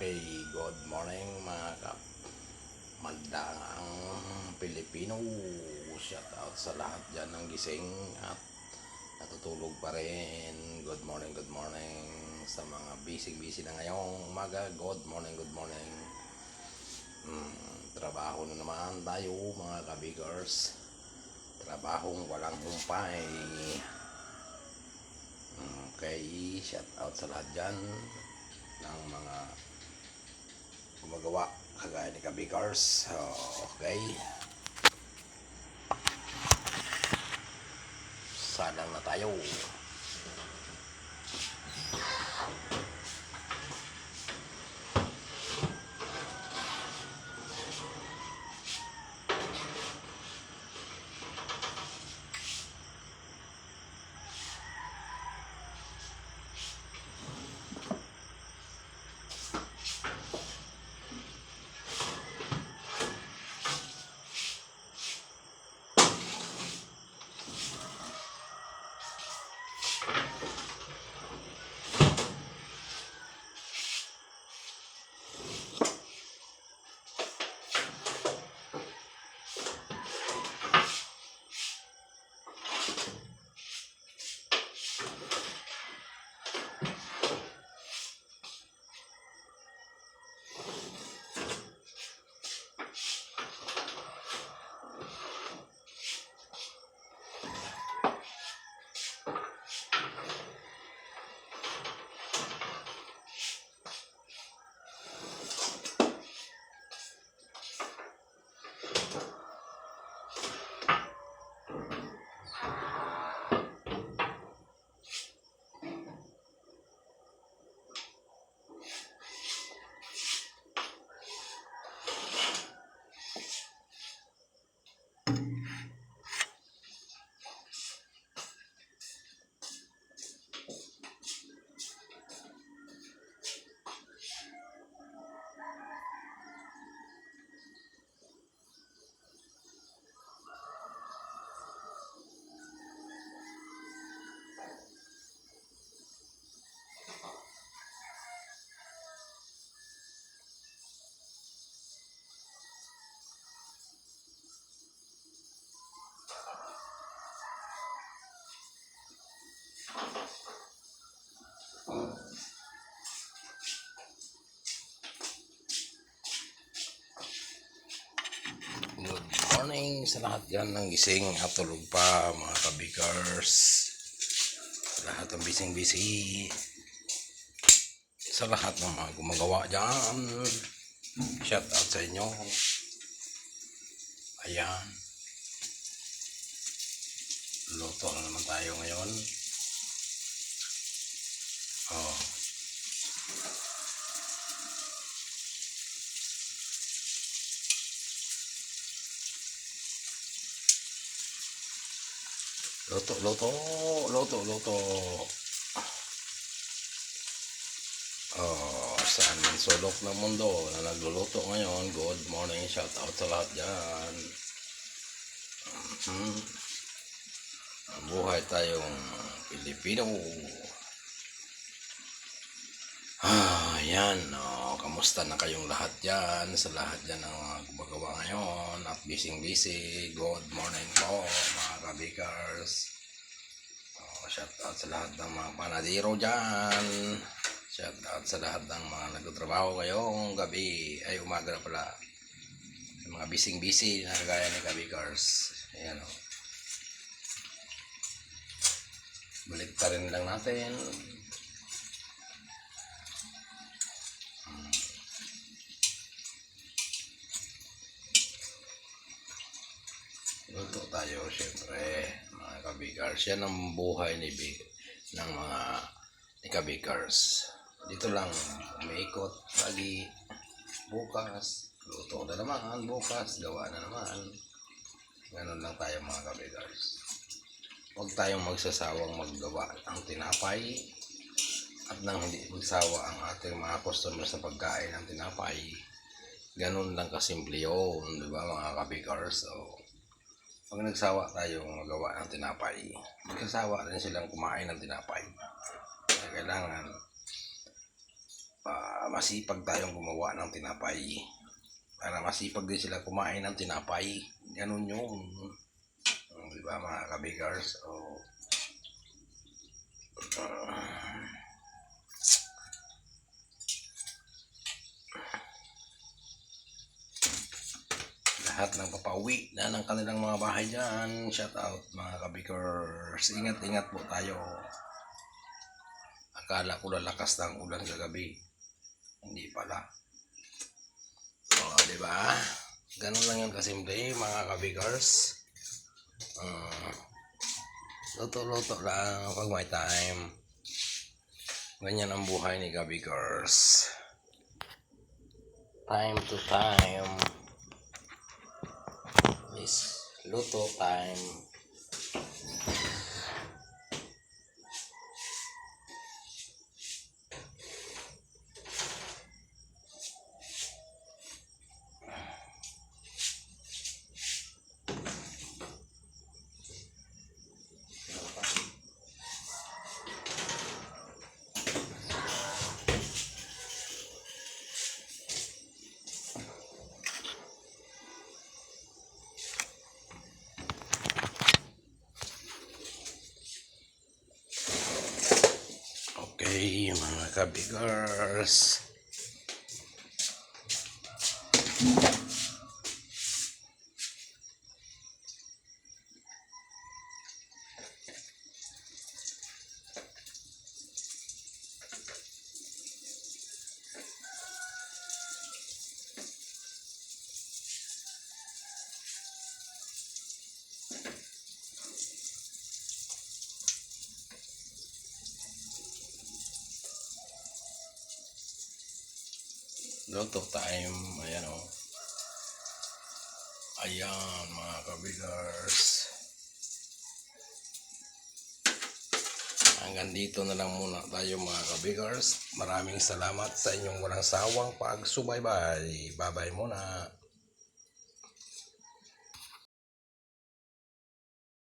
Okay, good morning mga kap magdaang Pilipino. Shout out sa lahat dyan ng gising at natutulog pa rin. Good morning, good morning sa mga busy-busy na ngayong umaga. Good morning, good morning. Hmm, trabaho na naman tayo mga kabigers. Trabahong walang humpay. Okay, shout out sa lahat dyan ng mga gumagawa kagaya ni Kabikars. Okay. Salang na tayo. Morning sa lahat yan ng gising at tulog pa mga kabikers. Lahat ng bising-busy. Sa lahat ng mga gumagawa dyan. Shout out sa inyo. Ayan. Luto na naman tayo ngayon. Luto, luto, luto, luto. Oh, saan man sulok ng mundo na nagluluto ngayon. Good morning, shout out sa lahat dyan. Mhm. Buhay tayong Pilipino. Ah, yan. Oh, kamusta na kayong lahat dyan? Sa lahat dyan ng mga gumagawa ngayon at busy-busy. Good morning po, mga kabikers. Oh, shout out sa lahat ng mga panadiro dyan. Shout out sa lahat ng mga nagtatrabaho ngayong gabi. Ay, umaga na pala. Mga bising-busy na kagaya ni kabikers. Ayan o. Balik pa rin lang natin. Syempre, mga kabikers. Yan ang buhay ni Big, ng mga ni kabikers. Dito lang, umiikot, lagi, bukas, luto na naman, bukas, gawa na naman. Ganun lang tayo mga kabikers. Huwag tayong magsasawang maggawa ng tinapay at nang hindi magsawa ang ating mga customers sa pagkain ng tinapay. Ganun lang kasimple yun, di ba mga kabikers? So, pag nagsawa tayong magawa ng tinapay, magkasawa rin silang kumain ng tinapay. Kaya kailangan pa masipag tayong gumawa ng tinapay. Para masipag din sila kumain ng tinapay. Ganun yun. Di ba mga kabigars? Oh. Ah. Lahat ng papauwi na ng kanilang mga bahay dyan. Shout out mga kabikers. Ingat-ingat po tayo. Akala ko lalakas ng ulan kagabi. Hindi pala. O, di ba? Ganun lang yun kasimple, mga kabikers. Uh, luto-luto lang pag may time. Ganyan ang buhay ni kabikers. Time to time is luto time. Okay, mga kabigars. Luto time. Ayan o. Ayan, mga kabigars. Hanggang dito na lang muna tayo mga kabigars. Maraming salamat sa inyong walang sawang pagsubaybay. Bye-bye muna.